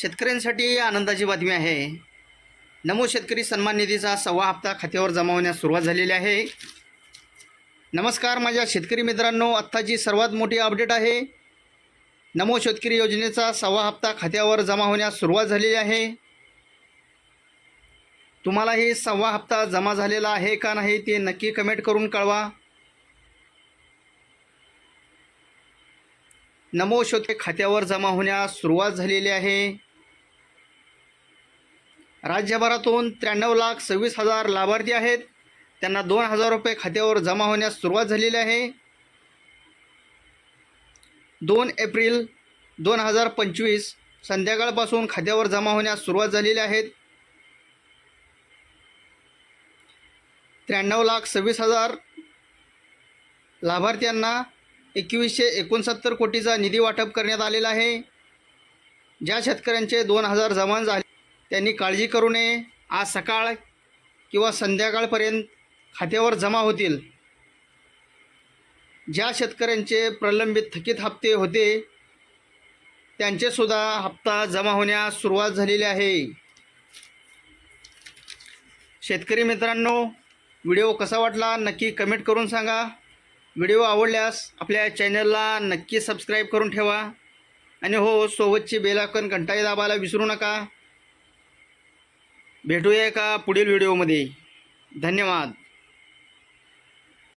शेतकऱ्यांसाठी आनंदाची बातमी आहे. नमो शेतकरी सन्मान निधीचा सव्वा हप्ता खात्यावर जमा होण्यास सुरुवात झालेली आहे. नमस्कार माझ्या शेतकरी मित्रांनो आत्ताची सर्वात मोठी अपडेट आहे. नमो शेतकरी योजनेचा सव्वा हप्ता खात्यावर जमा होण्यास सुरुवात झालेली आहे. तुम्हालाही सव्वा हप्ता जमा झालेला आहे का नाही ते नक्की कमेंट करून कळवा. नमो शेतकरी खात्यावर जमा होण्यास सुरुवात झालेली आहे. राज्यभरातून त्र्याण्णव लाख सव्वीस हजार लाभार्थी आहेत. त्यांना दोन हजार रुपये खात्यावर जमा होण्यास सुरुवात झालेली आहे. दोन एप्रिल दोन हजार पंचवीस संध्याकाळपासून खात्यावर जमा होण्यास सुरुवात झालेली आहेत त्र्याण्णव लाख सव्वीस हजार लाभार्थ्यांना एकवीसशे एकोणसत्तर कोटीचा निधी वाटप करण्यात आलेला आहे. ज्या शेतकऱ्यांचे दोन हजार जमा झाले त्यांनी काळजी करू नये. आज सकाळ किंवा संध्याकाळपर्यंत खात्यावर जमा होतील. ज्या शेतकऱ्यांचे प्रलंबित थकीत हप्ते होते त्यांचेसुद्धा हप्ता जमा होण्यास सुरुवात झालेली आहे. शेतकरी मित्रांनो व्हिडिओ कसा वाटला नक्की कमेंट करून सांगा. व्हिडिओ आवडल्यास आपल्या चॅनलला नक्की सबस्क्राईब करून ठेवा. आणि हो सोबतची बेलाकन घंटाई दाबायला विसरू नका. भेटूया का पुढील व्हिडिओमध्ये. धन्यवाद.